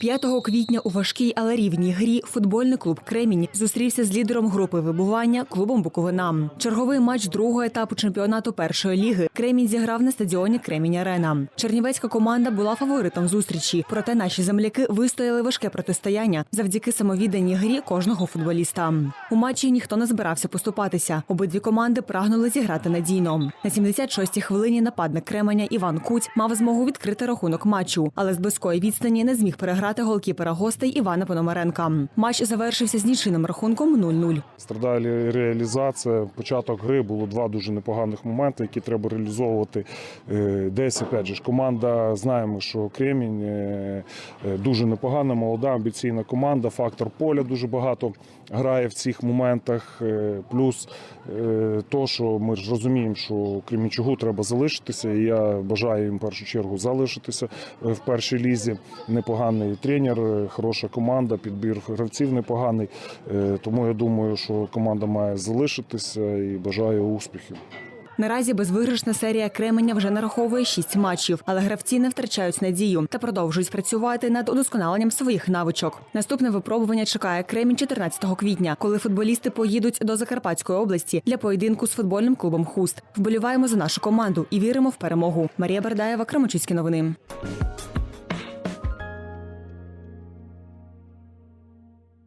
5 квітня у важкій, але рівній грі футбольний клуб Кремінь зустрівся з лідером групи вибування клубом Буковина. Черговий матч другого етапу чемпіонату першої ліги Кремінь зіграв на стадіоні Кремінь Арена. Чернівецька команда була фаворитом зустрічі, проте наші земляки вистояли важке протистояння завдяки самовідданій грі кожного футболіста. У матчі ніхто не збирався поступатися. Обидві команди прагнули зіграти надійно. На 76-й хвилині нападник Кременя Іван Куть мав змогу відкрити рахунок матчу, але з близької відстані не зміг переграти голкіпера гостей Івана Пономаренка. Матч завершився з нічийним рахунком 0-0. Страдає реалізація. Початок гри було два дуже непоганих моменти, які треба реалізовувати. Е, Десь опять же команда. Знаємо, що Кремінь е, е, дуже непогана, молода, амбіційна команда. Фактор поля дуже багато грає в цих моментах. Плюс то, що ми ж розуміємо, що Кремінчугу треба залишитися. І я бажаю їм в першу чергу залишитися в першій лізі. Непоганий тренер, е, хороша команда, підбір гравців непоганий. Е, Тому я думаю, що команда має залишитися і бажаю успіхів. Наразі безвиграшна серія Кременя вже нараховує шість матчів, але гравці не втрачають надію та продовжують працювати над удосконаленням своїх навичок. Наступне випробування чекає Кремінь 14 квітня, коли футболісти поїдуть до Закарпатської області для поєдинку з футбольним клубом Хуст. Вболіваємо за нашу команду і віримо в перемогу. Марія Бардаєва, Кременчуцькі новини.